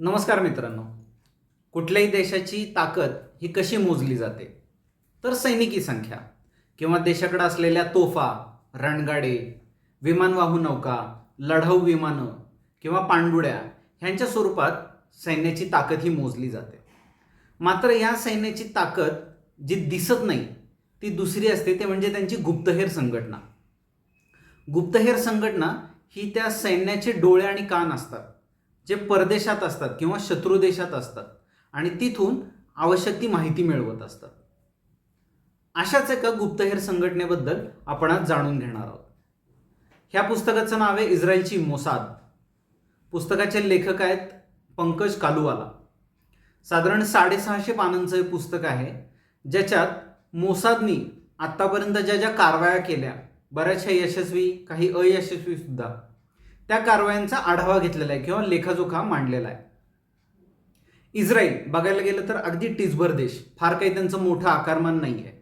नमस्कार मित्रांनो. कुठल्याही देशाची ताकद ही कशी मोजली जाते? तर सैनिकी संख्या किंवा देशाकडे असलेल्या तोफा रणगाडे विमानवाहू नौका लढाऊ विमानं किंवा पाणबुड्या ह्यांच्या स्वरूपात सैन्याची ताकद ही मोजली जाते. मात्र या सैन्याची ताकद जी दिसत नाही ती दुसरी असते ते म्हणजे त्यांची गुप्तहेर संघटना. गुप्तहेर संघटना ही त्या सैन्याचे डोळे आणि कान असतात. जे परदेशात असतात किंवा शत्रू देशात असतात आणि तिथून आवश्यक ती माहिती मिळवत असतात. अशाच एका गुप्तहेर संघटनेबद्दल आपण आज जाणून घेणार आहोत. ह्या पुस्तकाचं नाव आहे इस्रायलची मोसाद. पुस्तकाचे लेखक आहेत पंकज कालुवाला. साधारण साडेसहाशे पानांचं हे पुस्तक आहे ज्याच्यात मोसादनी आत्तापर्यंत ज्या ज्या कारवाया केल्या बऱ्याचशा यशस्वी काही अयशस्वी सुद्धा. त्या कारवायांचा आढावा घेतलेला आहे किंवा लेखाजोखा मांडलेला आहे. इस्रायल बघायला गेलं तर अगदी टिचभर देश फार काही त्यांचं मोठं आकारमान नाही आहे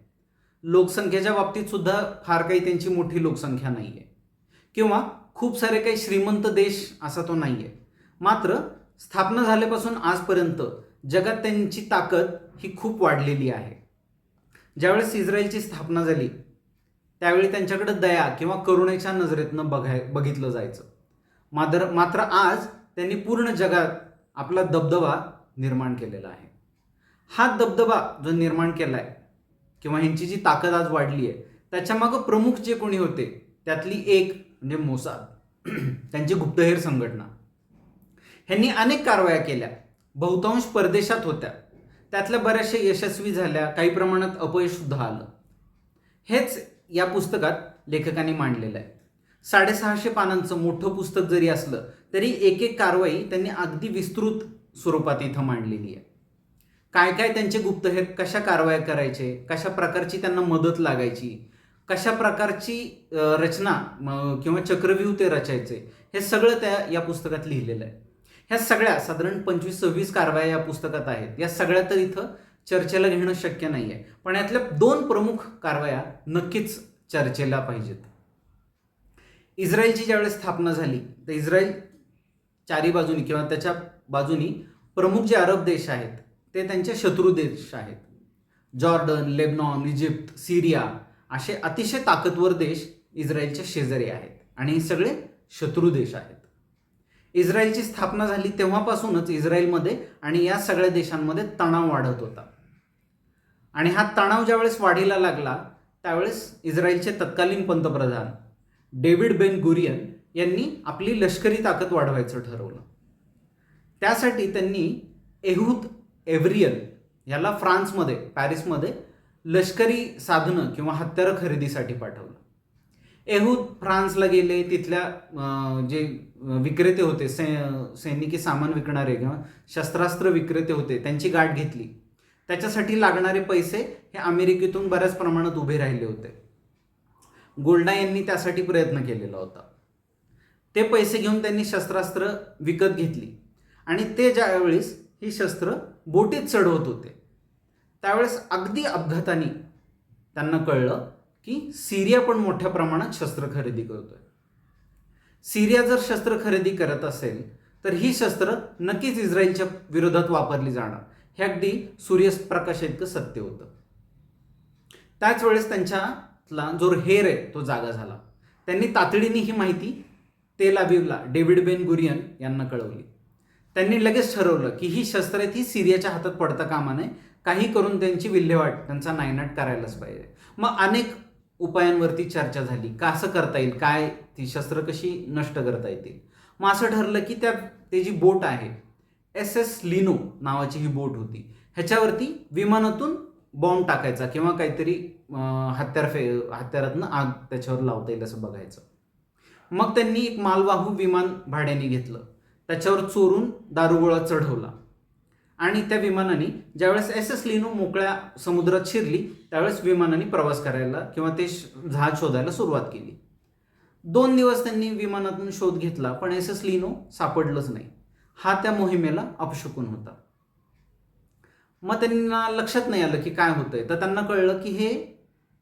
लोकसंख्येच्या बाबतीत सुद्धा फार काही त्यांची मोठी लोकसंख्या नाही आहे किंवा खूप सारे काही श्रीमंत देश असा तो नाही आहे मात्र स्थापना झाल्यापासून आजपर्यंत जगात त्यांची ताकद ही खूप वाढलेली आहे. ज्यावेळेस इस्रायलची स्थापना झाली त्यावेळी त्यांच्याकडे दया किंवा करुणेच्या नजरेतनं बघाय बघितलं जायचं. मात्र मात्र आज त्यांनी पूर्ण जगात आपला दबदबा निर्माण केलेला आहे. हा दबदबा जो निर्माण केला आहे किंवा ह्यांची जी ताकद आज वाढली आहे त्याच्यामागं प्रमुख जे कोणी होते त्यातली एक म्हणजे मोसाद. त्यांची गुप्तहेर संघटना. ह्यांनी अनेक कारवाया केल्या. बहुतांश परदेशात होत्या. त्यातल्या बऱ्याचशा यशस्वी झाल्या. काही प्रमाणात अपयशसुद्धा आलं. हेच या पुस्तकात लेखकांनी मांडलेलं आहे. साडेसहाशे पानांचं मोठं पुस्तक जरी असलं तरी एक एक कारवाई त्यांनी अगदी विस्तृत स्वरूपात इथं मांडलेली आहे. काय काय त्यांचे गुप्तहेर कशा कारवाया करायचे कशा प्रकारची त्यांना मदत लागायची कशा प्रकारची रचना किंवा चक्रव्यूह ते रचायचे हे सगळं त्या या पुस्तकात लिहिलेलं आहे. ह्या सगळ्या साधारण पंचवीस सव्वीस कारवाया या पुस्तकात आहेत. या सगळ्या तर इथं चर्चेला घेणं शक्य नाही आहे पण यातल्या दोन प्रमुख कारवाया नक्कीच चर्चेला पाहिजेत. इस्रायलची ज्यावेळेस स्थापना झाली तर इस्रायल चारी बाजूनी किंवा त्याच्या बाजूनी प्रमुख जे अरब देश आहेत ते त्यांचे शत्रू देश आहेत. जॉर्डन लेबनॉन इजिप्त सिरिया असे अतिशय ताकदवर देश इस्रायलचे शेजारी आहेत आणि हे सगळे शत्रू देश आहेत. इस्रायलची स्थापना झाली तेव्हापासूनच इस्रायलमध्ये आणि या सगळ्या देशांमध्ये तणाव वाढत होता. आणि हा तणाव ज्यावेळेस वाढीला लागला त्यावेळेस इस्रायलचे तत्कालीन पंतप्रधान डेव्हिड बेन गुरियन यांनी आपली लष्करी ताकद वाढवायचं ठरवलं. त्यासाठी त्यांनी एहूद एव्हरियन याला फ्रान्समध्ये पॅरिसमध्ये लष्करी साधनं किंवा हत्यारं खरेदीसाठी पाठवलं. एहूद फ्रान्सला गेले तिथल्या जे विक्रेते होते सै सैनिकी सामान विकणारे किंवा शस्त्रास्त्र विक्रेते होते त्यांची गाठ घेतली. त्याच्यासाठी लागणारे पैसे हे अमेरिकेतून बऱ्याच प्रमाणात उभे राहिले होते. गोल्डा यांनी त्यासाठी प्रयत्न केलेला होता. ते पैसे घेऊन त्यांनी शस्त्रास्त्र विकत घेतली. आणि ते ज्यावेळेस ही शस्त्र बोटीत चढवत होते त्यावेळेस अगदी अपघाताने त्यांना कळलं की सिरिया पण मोठ्या प्रमाणात शस्त्र खरेदी करतोय. सिरिया जर शस्त्र खरेदी करत असेल तर ही शस्त्र नक्कीच इस्रायलच्या विरोधात वापरली जाणार. हे अगदी सूर्यप्रकाश इतकं सत्य होतं. त्याच वेळेस त्यांच्या ला जो हेर आहे तो जागा झाला. त्यांनी तातडीने ही माहिती तेल अबीबला डेव्हिड बेन गुरियन यांना कळवली. त्यांनी लगेच ठरवलं की ही शस्त्र आहेत ही सिरियाच्या हातात पडता कामा नये. काही करून त्यांची विल्हेवाट त्यांचा नायनाट करायलाच पाहिजे. मग अनेक उपायांवरती चर्चा झाली. का असं करता येईल? काय? ती शस्त्र कशी नष्ट करता येतील? मग असं ठरलं की त्या ते जी बोट आहे एस एस लिनो नावाची ही बोट होती. ह्याच्यावरती विमानातून बॉम्ब टाकायचा किंवा काहीतरी हत्यार फे हत्यारातनं आग त्याच्यावर लावता येईल असं बघायचं. मग त्यांनी एक मालवाहू विमान भाड्याने घेतलं. त्याच्यावर चोरून दारुगोळा चढवला. आणि त्या विमानाने ज्यावेळेस एस एस लिनो मोकळ्या समुद्रात शिरली त्यावेळेस विमानाने प्रवास करायला किंवा ते जहाज शोधायला सुरुवात केली. दोन दिवस त्यांनी विमानातून शोध घेतला पण एस एस लिनो सापडलंच नाही. हा त्या मोहिमेला अपशकून होता. मग त्यांना लक्षात नाही आलं की काय होतंय. तर त्यांना कळलं की हे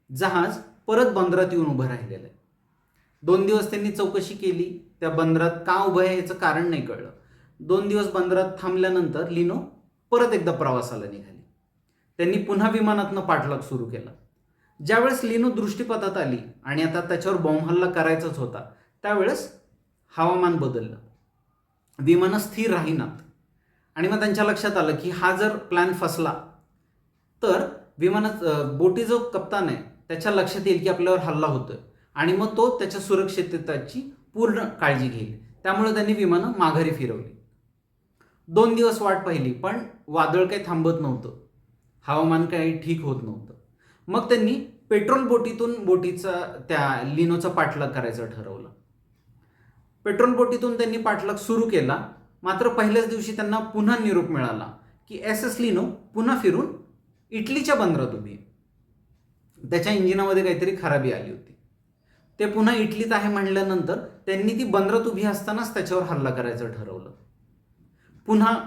जहाज परत बंदरात येऊन उभं राहिलेलं आहे. दोन दिवस त्यांनी चौकशी केली त्या बंदरात का उभं आहे याचं कारण नाही कळलं. दोन दिवस बंदरात थांबल्यानंतर लिनो परत एकदा प्रवासाला निघाली. त्यांनी पुन्हा विमानातनं पाठलाग सुरू केला. ज्यावेळेस लिनो दृष्टीपथात आली आणि आता त्याच्यावर बॉम्बहल्ला करायचाच होता त्यावेळेस हवामान बदललं. विमानं स्थिर राहीनात. आणि मग त्यांच्या लक्षात आलं की हा जर प्लॅन फसला तर विमानात बोटी जो कप्तान आहे त्याच्या लक्षात येईल की आपल्यावर हल्ला होतोय. आणि मग तो त्याच्या सुरक्षिततेची पूर्ण काळजी घेईल. त्यामुळे त्यांनी विमानं माघारी फिरवली. दोन दिवस वाट पाहिली पण वादळ काही थांबत नव्हतं. हवामान काही ठीक होत नव्हतं. मग त्यांनी पेट्रोल बोटीतून बोटीचा त्या लिनोचा पाठलाग करायचं ठरवलं. पेट्रोल बोटीतून त्यांनी पाठलाग सुरू केला. मात्र पहिल्याच दिवशी त्यांना पुन्हा निरोप मिळाला की एस एस लिनो पुन्हा फिरून इटलीच्या बंदरात उभी त्याच्या इंजिनामध्ये काहीतरी खराबी आली होती. ते पुन्हा इटलीत आहे म्हणल्यानंतर त्यांनी ती बंदरात उभी असतानाच त्याच्यावर हल्ला करायचं ठरवलं. पुन्हा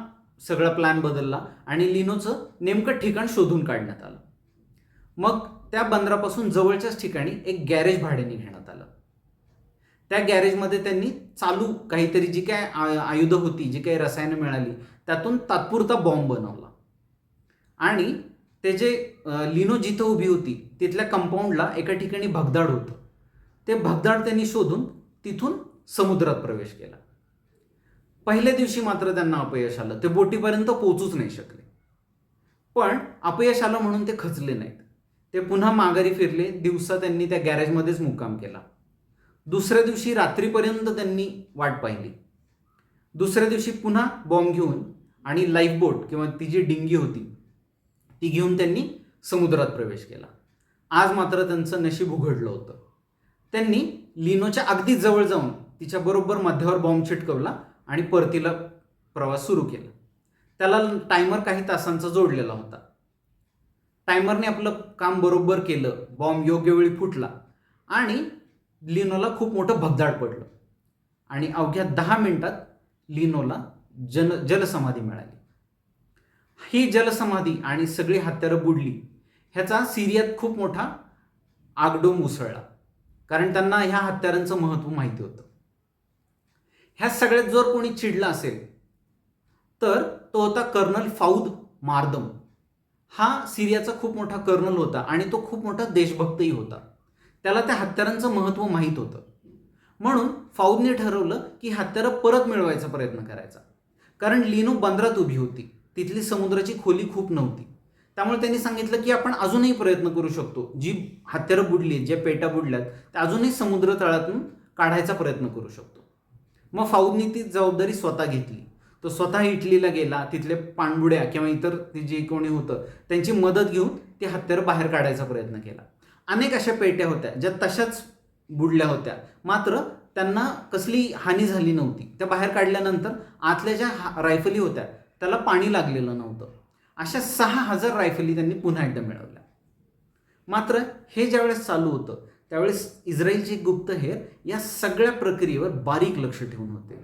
सगळा प्लॅन बदलला आणि लिनोचं नेमकं ठिकाण शोधून काढण्यात आलं. मग त्या बंदरापासून जवळच्याच ठिकाणी एक गॅरेज भाड्याने घेण्यात आलं. त्या गॅरेजमध्ये त्यांनी चालू काहीतरी जी काय आयुधं होती जी काही रसायनं मिळाली त्यातून तात्पुरता बॉम्ब बनवला. आणि ते जे लिनो जिथं उभी होती तिथल्या कंपाऊंडला एका ठिकाणी भगदाड होतं. ते भगदाड त्यांनी शोधून तिथून समुद्रात प्रवेश केला. पहिल्या दिवशी मात्र त्यांना अपयश आलं. ते बोटीपर्यंत पोहोचूच नाही शकले. पण अपयश आलं म्हणून ते खचले नाहीत. ते पुन्हा माघारी फिरले. दिवसा त्यांनी त्या गॅरेजमध्येच मुक्काम केला. दुसऱ्या दिवशी रात्रीपर्यंत त्यांनी वाट पाहिली. दुसऱ्या दिवशी पुन्हा बॉम्ब घेऊन आणि लाईफ बोट किंवा ती जी डिंगी होती ती घेऊन त्यांनी समुद्रात प्रवेश केला. आज मात्र त्यांचं नशीब उघडलं होतं. त्यांनी लिनोच्या अगदी जवळ जाऊन तिच्या बरोबर मध्यावर बॉम्ब चिटकवला आणि परतीला प्रवास सुरू केला. त्याला टायमर काही तासांचा जोडलेला होता. टायमरने आपलं काम बरोबर केलं बॉम्ब योग्य वेळी फुटला आणि लिनोला खूप मोठं भगदाड पडलं. आणि अवघ्या दहा मिनिटात लिनोला जन जलसमाधी मिळाली. ही जलसमाधी आणि सगळी हत्यारं बुडली. ह्याचा सिरियात खूप मोठा आगडोम उसळला कारण त्यांना ह्या हत्यारांचं महत्त्व माहिती होतं. ह्या सगळ्यात जर कोणी चिडला असेल तर तो होता कर्नल फाऊद मार्दम. हा सिरियाचा खूप मोठा कर्नल होता आणि तो खूप मोठा देशभक्तही होता. त्याला त्या हत्यारांचं महत्त्व माहीत होतं. म्हणून फाऊदने ठरवलं की हत्यारं परत मिळवायचा प्रयत्न करायचा. कारण लिनो बंदरात उभी होती. तिथली समुद्राची खोली खूप नव्हती. त्यामुळे त्यांनी सांगितलं की आपण अजूनही प्रयत्न करू शकतो. जी हत्यारं बुडली ज्या पेट्या बुडल्यात त्या अजूनही समुद्र तळातून काढायचा प्रयत्न करू शकतो. मग फाऊदनी ती जबाबदारी स्वतः घेतली. तो स्वतः इटलीला गेला तिथले पाणबुड्या किंवा इतर ते जे कोणी होतं त्यांची मदत घेऊन ती हत्यारं बाहेर काढायचा प्रयत्न केला. अनेक अशा पेट्या होत्या ज्या तशाच बुडल्या होत्या. मात्र त्यांना कसली हानी झाली नव्हती. त्या बाहेर काढल्यानंतर आतल्या ज्या रायफली होत्या त्याला पाणी लागलेलं नव्हतं. अशा सहा हजार रायफली त्यांनी पुन्हा एकदा मिळवल्या. मात्र हे ज्यावेळेस चालू होतं त्यावेळेस इस्रायलचे गुप्तहेर या सगळ्या प्रक्रियेवर बारीक लक्ष ठेवून होते.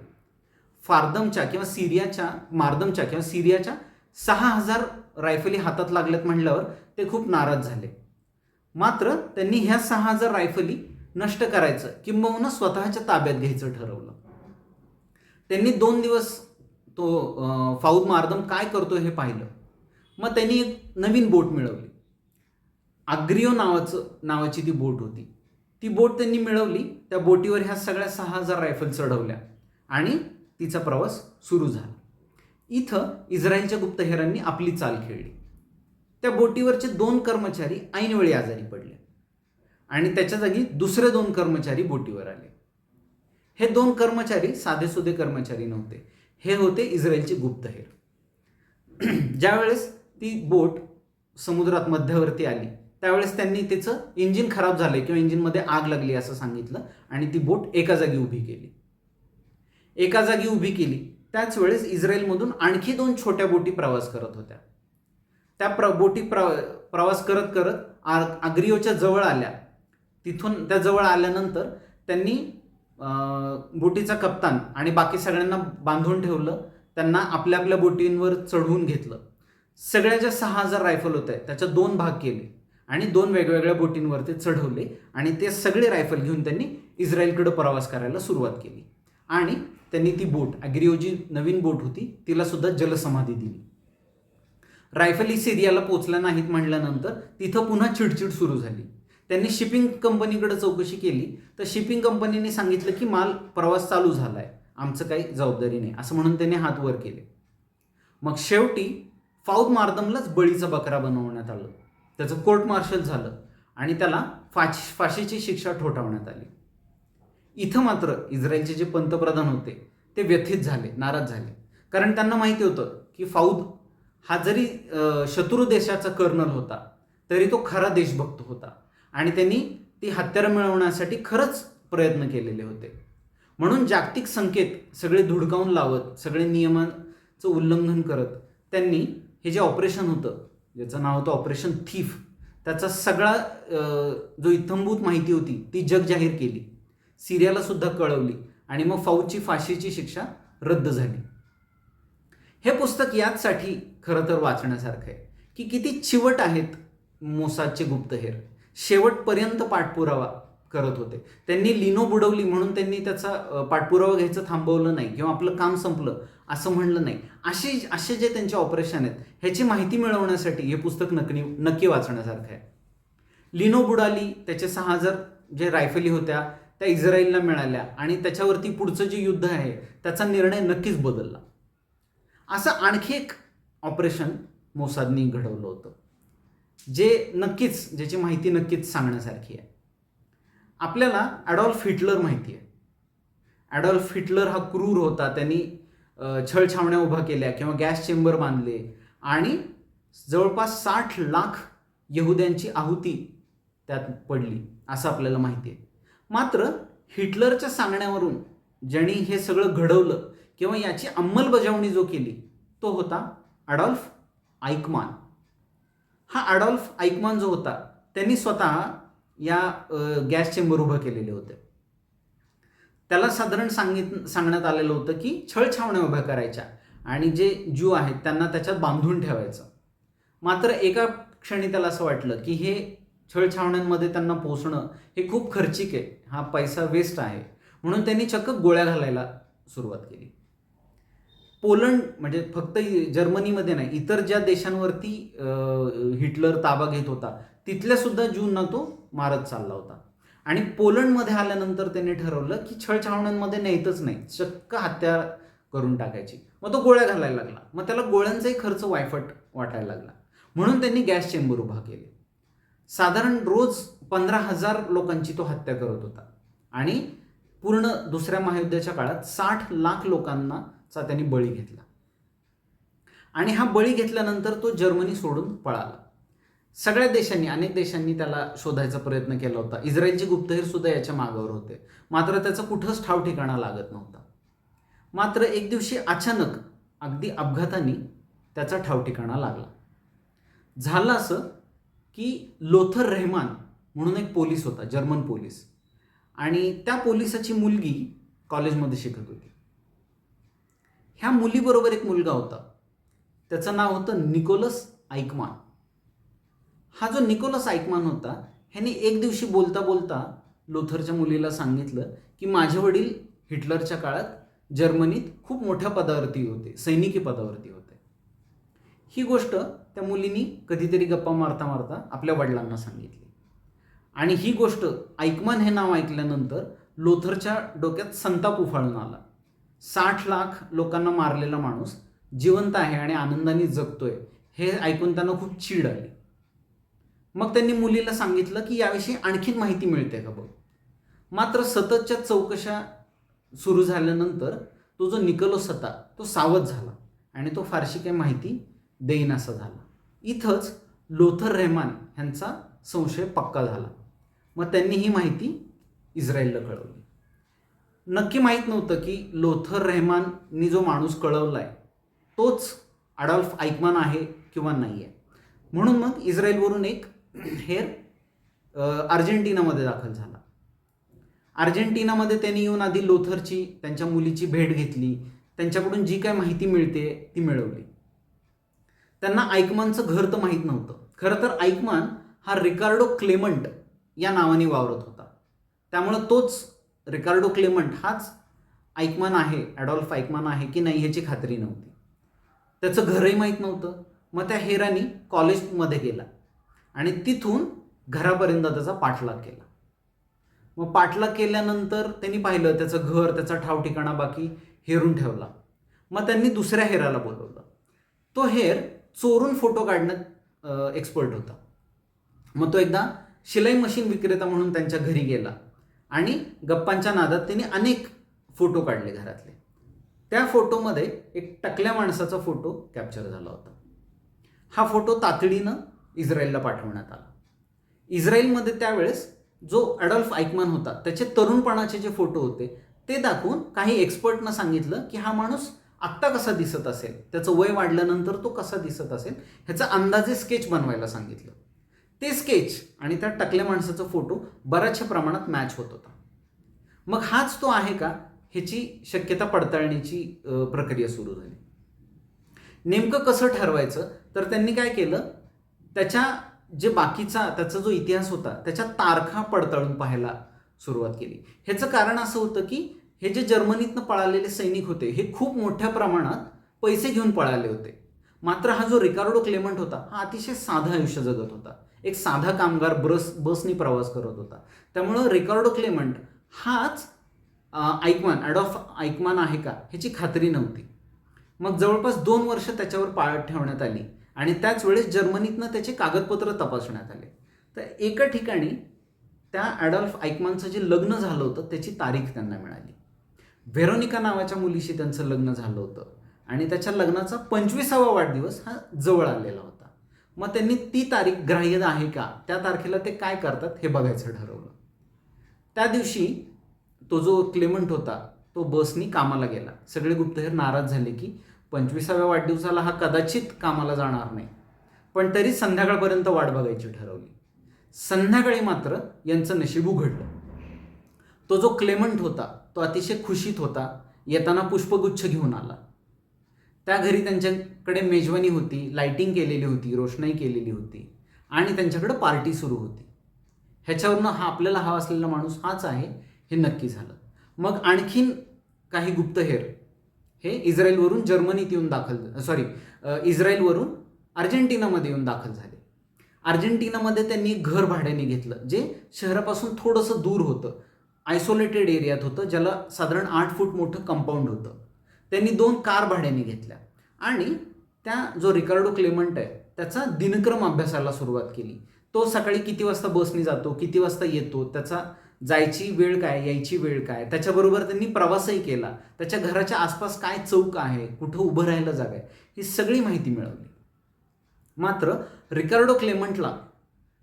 फार्दमच्या किंवा सिरियाच्या मार्दमच्या किंवा सिरियाच्या सहा हजार रायफली हातात लागल्यात म्हणल्यावर ते खूप नाराज झाले. मात्र त्यांनी ह्या सहा हजार रायफली नष्ट करायचं किंबहुना स्वतःच्या ताब्यात घ्यायचं ठरवलं. त्यांनी दोन दिवस तो फाऊद मार्दम काय करतो हे पाहिलं. मग त्यांनी एक नवीन बोट मिळवली. आग्रिओ नावाचं नावाची ती बोट होती. ती बोट त्यांनी मिळवली. त्या बोटीवर ह्या सगळ्या सहा हजार रायफल चढवल्या आणि तिचा प्रवास सुरू झाला. इथं इस्रायलच्या गुप्तहेरांनी आपली चाल खेळली. त्या बोटीवरचे दोन कर्मचारी ऐनवेळी आजारी पडले. आणि त्याच्या जागी दुसरे दोन कर्मचारी बोटीवर आले. हे दोन कर्मचारी साधेसुधे कर्मचारी नव्हते. हे होते इस्रायलचे गुप्तहेर. ज्यावेळेस ती बोट समुद्रात मध्यवर्ती आली. त्यावेळेस त्यांनी तिचं इंजिन खराब झालं किंवा इंजिनमध्ये आग लागली असं सांगितलं आणि ती बोट एका जागी उभी केली. एका जागी उभी केली. त्याच वेळेस इस्रायलमधून आणखी दोन छोट्या बोटी प्रवास करत होत्या. त्या प्र बोटी प्र प्रवास करत करत आर आग्रिओच्या जवळ आल्या. तिथून त्या जवळ आल्यानंतर त्यांनी बोटीचा कप्तान आणि बाकी सगळ्यांना बांधून ठेवलं. त्यांना आपल्या आपल्या बोटींवर चढवून घेतलं. सगळ्या ज्या सहा हजार रायफल होत्या त्याच्या दोन भाग केले आणि दोन वेगवेगळ्या बोटींवरती चढवले आणि ते सगळे रायफल घेऊन त्यांनी इस्रायलकडे प्रवास करायला सुरुवात केली. आणि त्यांनी ती बोट अग्रिओजी नवीन बोट होती तिला सुद्धा जलसमाधी दिली. रायफली सिरियाला पोचल्या नाहीत म्हणल्यानंतर तिथं पुन्हा चिडचिड सुरू झाली. त्यांनी शिपिंग कंपनीकडे चौकशी केली. तर शिपिंग कंपनीने सांगितलं की माल प्रवास चालू झालाय. आमचं काही जबाबदारी नाही असं म्हणून त्यांनी हात वर केले. मग शेवटी फाऊद मार्दमलाच बळीचा बकरा बनवण्यात आलं. त्याचं कोर्ट मार्शल झालं आणि त्याला फाश फाशीची शिक्षा ठोठावण्यात आली. इथं मात्र इस्रायलचे जे पंतप्रधान होते ते व्यथित झाले नाराज झाले. कारण त्यांना माहिती होतं की फाऊद हा जरी शत्रू देशाचा कर्नल होता तरी तो खरा देशभक्त होता. आणि त्यांनी ती हत्यारं मिळवण्यासाठी खरंच प्रयत्न केलेले होते. म्हणून जागतिक संकेत सगळे धुडकावून लावत सगळे नियमांचं उल्लंघन करत त्यांनी हे जे ऑपरेशन होतं ज्याचं नाव होतं ऑपरेशन थीफ त्याचा सगळा जो इत्थंभूत माहिती होती ती जग जाहीर केली. सिरियाला सुद्धा कळवली आणि मग फौजची फाशीची शिक्षा रद्द झाली. हे पुस्तक याचसाठी खरं तर वाचण्यासारखं आहे की किती चिवट आहेत मोसादचे गुप्तहेर. शेवटपर्यंत पाठपुरावा करत होते. त्यांनी लिनो बुडवली म्हणून त्यांनी त्याचा पाठपुरावा घ्यायचं थांबवलं नाही किंवा आपलं काम संपलं असं म्हणलं नाही. अशी असे जे त्यांचे ऑपरेशन आहेत ह्याची माहिती मिळवण्यासाठी हे पुस्तक नक्की नक्की वाचण्यासारखं आहे. लिनो बुडाली त्याचे सहा हजार जे रायफली होत्या त्या इस्रायलला मिळाल्या आणि त्याच्यावरती पुढचं जे युद्ध आहे त्याचा निर्णय नक्कीच बदलला. असं आणखी एक ऑपरेशन मोसादनी घडवलं होतं. जे नक्कीच ज्याची माहिती नक्कीच सांगण्यासारखी आहे. आपल्याला ॲडॉल्फ हिटलर माहिती आहे. ॲडॉल्फ हिटलर हा क्रूर होता त्यांनी छळ छळछावण्या उभा केल्या किंवा गॅस चेंबर बांधले आणि जवळपास साठ लाख यहुद्यांची आहुती त्यात पडली असं आपल्याला माहिती आहे. मात्र हिटलरच्या सांगण्यावरून ज्यांनी हे सगळं घडवलं किंवा याची अंमलबजावणी जो केली तो होता ॲडॉल्फ आईकमान. हा ॲडॉल्फ आईकमान जो होता त्यांनी स्वतः या गॅस चेंबर उभं केलेले होते. त्याला साधारण सांगित सांगण्यात आलेलं होतं की छळछावण्या उभ्या करायच्या आणि जे ज्यू आहेत त्यांना त्याच्यात बांधून ठेवायचं. मात्र एका क्षणी त्याला असं वाटलं की हे छळछावण्यांमध्ये त्यांना पोचणं हे खूप खर्चिक आहे. हा पैसा वेस्ट आहे. म्हणून त्यांनी चक्क गोळ्या घालायला सुरुवात केली. पोलंड म्हणजे फक्त जर्मनीमध्ये नाही इतर ज्या देशांवरती हिटलर ताबा घेत होता तिथल्या सुद्धा ज्यूंना तो मारत चालला होता. आणि पोलंडमध्ये आल्यानंतर त्याने ठरवलं की छळछावण्यांमध्ये न्यायतच नाही. चक्क हत्या करून टाकायची. मग तो गोळ्या घालायला लागला. मग त्याला गोळ्यांचाही खर्च वायफट वाटायला लागला. म्हणून त्यांनी गॅस चेंबर उभा केले. साधारण रोज पंधरा हजार लोकांची तो हत्या करत होता. आणि पूर्ण दुसऱ्या महायुद्धाच्या काळात साठ लाख लोकांनाचा त्यांनी बळी घेतला. आणि हा बळी घेतल्यानंतर तो जर्मनी सोडून पळाला. सगळ्या देशांनी अनेक देशांनी त्याला शोधायचा प्रयत्न केला होता. इस्रायलचे गुप्तहेर सुद्धा याच्या मागावर होते. मात्र त्याचा कुठंच ठाव ठिकाणा लागत नव्हता. मात्र एक दिवशी अचानक अगदी अपघाताने त्याचा ठाव ठिकाणा लागला. झालं असं की लोथर रेहमान म्हणून एक पोलीस होता जर्मन पोलीस. आणि त्या पोलिसाची मुलगी कॉलेजमध्ये शिकत होती. ह्या मुलीबरोबर एक मुलगा होता. त्याचं नाव होतं निकोलस आईकमान. हा जो निकोलस ऐकमान होता ह्याने एक दिवशी बोलता बोलता लोथरच्या मुलीला सांगितलं की माझे वडील हिटलरच्या काळात जर्मनीत खूप मोठ्या पदावरती होते सैनिकी पदावरती होते. ही गोष्ट त्या मुलीनी कधीतरी गप्पा मारता मारता आपल्या वडिलांना सांगितली. आणि ही गोष्ट ऐकमान हे नाव ऐकल्यानंतर लोथरच्या डोक्यात संताप उफाळून आला. साठ लाख लोकांना मारलेला माणूस जिवंत आहे आणि आनंदाने जगतोय हे ऐकून त्यांना खूप चीड आली. मग त्यांनी मुलीला सांगितलं की याविषयी आणखीन माहिती मिळते का बघ. मात्र सततच्या चौकशा सुरू झाल्यानंतर तो जो निकलोस होता तो सावध झाला आणि तो फारशी काही माहिती देईनासा झाला. इथंच लोथर रेहमान ह्यांचा संशय पक्का झाला. मग त्यांनी ही माहिती इस्रायलला कळवली. नक्की माहीत नव्हतं की लोथर रेहमाननी जो माणूस कळवलाय तोच अडॉल्फ ऐकमान आहे किंवा नाही आहे म्हणून मग इस्रायलवरून एक हेर अर्जेंटिनामध्ये दाखल झाला. अर्जेंटिनामध्ये त्यांनी येऊन आधी लोथरची त्यांच्या मुलीची भेट घेतली. त्यांच्याकडून जी काय माहिती मिळते ती मिळवली. त्यांना ऐकमानचं घर तर माहीत नव्हतं. खरं तर ऐकमान हा रिकार्डो क्लेमंट या नावाने वावरत होता. त्यामुळं तोच रिकार्डो क्लेमंट हाच ऐकमान आहे ॲडॉल्फ ऐकमान आहे की नाही ह्याची खात्री नव्हती. त्याचं घरही माहीत नव्हतं. मग त्या हेरानी कॉलेजमध्ये गेला. आणि तिथून घरापर्यंत त्याचा पाठलाग केला. मग पाठलाग केल्यानंतर त्यांनी पाहिलं त्याचं घर त्याचा ठाव ठिकाणा बाकी हेरून ठेवला. मग त्यांनी दुसऱ्या हेराला बोलवलं. तो हेर चोरून फोटो काढण्यात एक्सपर्ट होता. मग तो एकदा शिलाई मशीन विक्रेता म्हणून त्यांच्या घरी गेला आणि गप्पांच्या नादात त्यांनी अनेक फोटो काढले घरातले. त्या फोटोमध्ये एक टकल्या माणसाचा फोटो कॅप्चर झाला होता. हा फोटो तातडीनं इस्रायलला पाठवण्यात आला. इस्रायलमध्ये त्यावेळेस जो अडॉल्फ ऐकमान होता त्याचे तरुणपणाचे जे फोटो होते ते दाखवून काही एक्सपर्टनं सांगितलं की हा माणूस आत्ता कसा दिसत असेल त्याचं वय वाढल्यानंतर तो कसा दिसत असेल ह्याचा अंदाजे स्केच बनवायला सांगितलं. ते स्केच आणि त्या टकल्या माणसाचा फोटो बऱ्याचशा प्रमाणात मॅच होत होता. मग हाच तो आहे का? ह्याची शक्यता पडताळणीची प्रक्रिया सुरू झाली. नेमकं कसं ठरवायचं? तर त्यांनी काय केलं? त्याच्या जे बाकीचा त्याचा जो इतिहास होता त्याच्या तारखा पडताळून पाहायला सुरुवात केली. ह्याचं कारण असं होतं की हे जे जर्मनीतनं पळालेले सैनिक होते हे खूप मोठ्या प्रमाणात पैसे घेऊन पळाले होते. मात्र हा जो रिकार्डो क्लेमंट होता हा अतिशय साधं आयुष्य जगत होता. एक साधा कामगार बस बसनी प्रवास करत होता. त्यामुळं रिकार्डो क्लेमंट हाच अं, ऐकमान ॲडॉफ ऐकमान आहे का ह्याची खात्री नव्हती. मग जवळपास दोन वर्ष त्याच्यावर पाळत ठेवण्यात आली. आणि त्याच वेळेस जर्मनीतनं त्याचे कागदपत्र तपासण्यात आले. तर एका ठिकाणी त्या ॲडॉल्फ ऐकमानचं जे लग्न झालं होतं त्याची तारीख त्यांना मिळाली. व्हेरोनिका नावाच्या मुलीशी त्यांचं लग्न झालं होतं. आणि त्याच्या लग्नाचा पंचवीसावा वाढदिवस हा जवळ आलेला होता. मग त्यांनी ती तारीख ग्राह्य आहे का? त्या तारखेला ते काय करतात हे बघायचं ठरवलं. त्या दिवशी तो जो क्लेमंट होता तो बसनी कामाला गेला. सगळे गुप्तहेर नाराज झाले की पंचवीसाव्या वाढदिवसाला हा कदाचित कामाला जाणार नाही. पण तरी संध्याकाळपर्यंत वाट बघायची ठरवली. संध्याकाळी मात्र यांचं नशीब उघडलं. तो जो क्लेमंट होता तो अतिशय खुशीत होता येताना पुष्पगुच्छ घेऊन आला. त्या घरी त्यांच्याकडे मेजवानी होती लाइटिंग केलेली होती रोषणाई केलेली होती आणि त्यांच्याकडे पार्टी सुरू होती. ह्याच्यावरनं हा आपल्याला हवा असलेला माणूस हाच आहे हे नक्की झालं. मग आणखीन काही गुप्तहेर हे इस्रायलवरून जर्मनीत येऊन दाखल सॉरी इस्रायलवरून अर्जेंटिनामध्ये येऊन दाखल झाले. अर्जेंटिनामध्ये त्यांनी घर भाड्याने घेतलं जे शहरापासून थोडंसं दूर होतं. आयसोलेटेड एरियात होतं ज्याला साधारण आठ फूट मोठं कंपाऊंड होतं. त्यांनी दोन कार भाड्याने घेतल्या. आणि त्या जो रिकार्डो क्लेमंट आहे त्याचा दिनक्रम अभ्यासाला सुरुवात केली. तो सकाळी किती वाजता बसने जातो किती वाजता येतो त्याचा जायची वेळ काय यायची वेळ काय? त्याच्याबरोबर त्यांनी प्रवासही केला. त्याच्या घराच्या आसपास काय चौक आहे? कुठं उभं राहायला जागा आहे? ही सगळी माहिती मिळवली मात्र रिकार्डो क्लेमंटला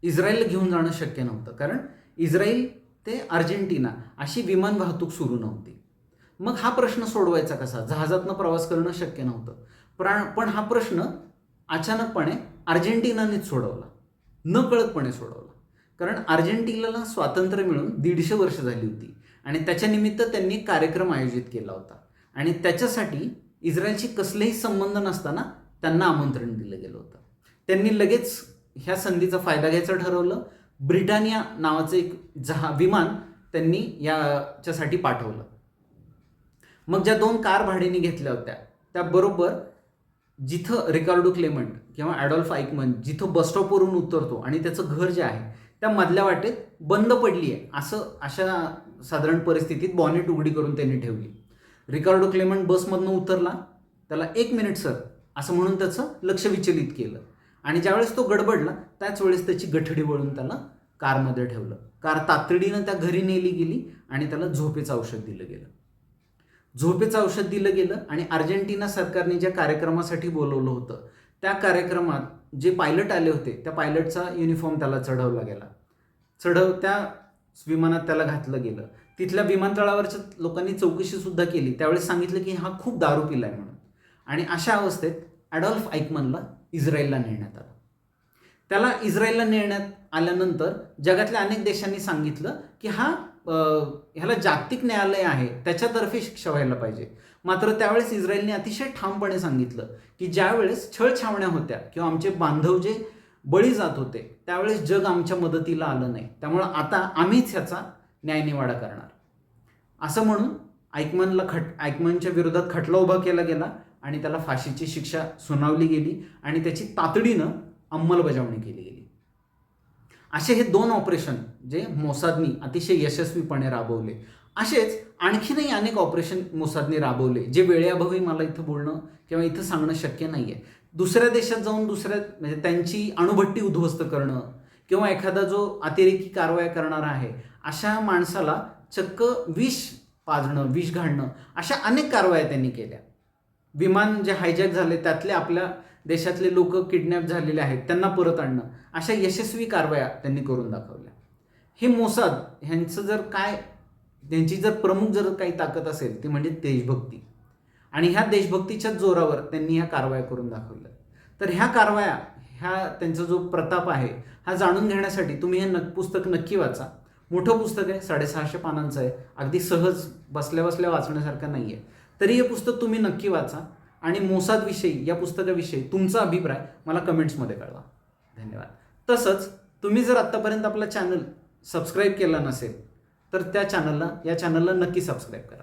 इस्रायल घेऊन जाणं शक्य नव्हतं. कारण इस्रायल ते अर्जेंटिना अशी विमान वाहतूक सुरू नव्हती. मग हा प्रश्न सोडवायचा कसा? जहाजातनं प्रवास करणं शक्य नव्हतं. प्राण पण हा प्रश्न अचानकपणे अर्जेंटिनानेच सोडवला. न कळतपणे सोडवला. कारण अर्जेंटिनाला स्वातंत्र्य मिळून दीडशे वर्ष झाली होती. आणि त्याच्यानिमित्त त्यांनी कार्यक्रम आयोजित केला होता. आणि त्याच्यासाठी इस्रायलशी कसलेही संबंध नसताना त्यांना आमंत्रण दिलं गेलं होतं. त्यांनी लगेच ह्या संधीचा फायदा घ्यायचं ठरवलं. ब्रिटानिया नावाचं एक जहा विमान त्यांनी याच्यासाठी पाठवलं. मग ज्या दोन कार भाड्याने घेतल्या होत्या त्याबरोबर जिथं रिकार्डो क्लेमंट किंवा ॲडॉल्फ आईकमन जिथं बसस्टॉपवरून उतरतो आणि त्याचं घर जे आहे त्या मधल्या वाटेत बंद पडली आहे. असं अशा साधारण परिस्थितीत बॉनेट उघडी करून त्यांनी ठेवली. रिकार्डो क्लेमंट बसमधनं उतरला. त्याला एक मिनिट सर असं म्हणून त्याचं लक्ष विचलित केलं. आणि ज्यावेळेस तो गडबडला त्याच वेळेस त्याची गठडी वळून त्याला कारमध्ये ठेवलं. कार तातडीनं त्या घरी नेली गेली आणि त्याला झोपेचं औषध दिलं गेलं. झोपेचं औषध दिलं गेलं आणि अर्जेंटिना सरकारने ज्या कार्यक्रमासाठी बोलवलं होतं त्या कार्यक्रमात जे पायलट आले होते त्या पायलटचा युनिफॉर्म त्याला चढवला गेला. चढव त्या विमानात त्याला घातलं गेलं. तिथल्या विमानतळावरच्या लोकांनी चौकशी सुद्धा केली. त्यावेळेस सांगितलं की हा खूप दारू पिला आहे म्हणून. आणि अशा अवस्थेत ॲडॉल्फ ऐकमनला इस्रायलला नेण्यात आलं. त्याला इस्रायलला नेण्यात आल्यानंतर जगातल्या अनेक देशांनी सांगितलं की हा ह्याला जागतिक न्यायालय आहे त्याच्यातर्फे शिक्षा व्हायला पाहिजे. मात्र त्यावेळेस इस्रायलने अतिशय ठामपणे सांगितलं की ज्यावेळेस छळ छावण्या होत्या किंवा आमचे बांधव जे बळी जात होते त्यावेळेस जग आमच्या मदतीला आलं नाही. त्यामुळं आता आम्हीच ह्याचा न्यायनिवाडा करणार. असं म्हणून ऐकमनला खट ऐकमनच्या विरोधात खटला उभा केला गेला आणि त्याला फाशीची शिक्षा सुनावली गेली आणि त्याची तातडीनं अंमलबजावणी केली गेली. असे हे दोन ऑपरेशन जे मोसादनी अतिशय यशस्वीपणे राबवले. असेच आणखीनही अनेक ऑपरेशन मोसादने राबवले जे वेळेअभावी मला इथं बोलणं किंवा इथं सांगणं शक्य नाही आहे दुसऱ्या देशात जाऊन दुसऱ्या म्हणजे त्यांची अणुभट्टी उद्ध्वस्त करणं किंवा एखादा जो अतिरेकी कारवाया करणारा आहे अशा माणसाला चक्क विष पाजणं विष घालणं अशा अनेक कारवाया त्यांनी केल्या. विमान जे हायजॅक झाले त्यातले आपल्या देशातले लोक किडनॅप झालेले आहेत त्यांना परत आणणं अशा यशस्वी कारवाया त्यांनी करून दाखवल्या. हे मोसाद ह्यांचं जर काय त्यांची जर प्रमुख जर काही ताकद असेल ती म्हणजे देशभक्ती. आणि ह्या देशभक्तीच्या जोरावर त्यांनी ह्या कारवाया करून दाखवल्या. तर ह्या कारवाया ह्या त्यांचा जो प्रताप आहे हा जाणून घेण्यासाठी तुम्ही हे न पुस्तक नक्की वाचा. मोठं पुस्तक आहे साडेसहाशे पानांचं आहे. अगदी सहज बसल्या बसल्या वाचण्यासारखं नाही आहे तरी हे पुस्तक तुम्ही नक्की वाचा. आणि मोसादविषयी या पुस्तकाविषयी तुमचा अभिप्राय मला कमेंट्समध्ये कळवा. धन्यवाद. तसंच तुम्ही जर आत्तापर्यंत आपला चॅनल सबस्क्राईब केला नसेल तर त्या चॅनलला या चॅनलला नक्की सबस्क्राईब करा.